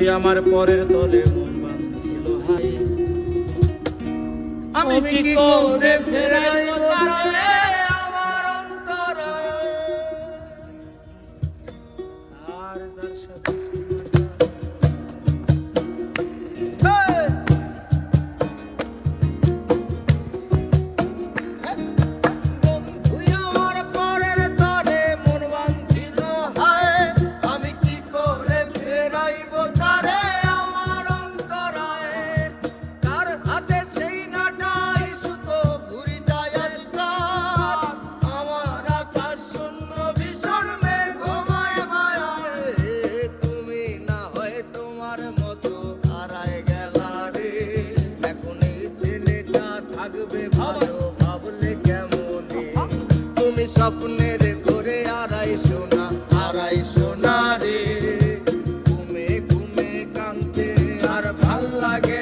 তুই আমার পরের তলে মন বাঁধছিল আমি কি করে ফেরাইব তারে? স্বপ্নের ঘরে আড়াই সোনা আড়াই সোনা রে। ঘুমে ঘুমে কানতে আর ভালো লাগে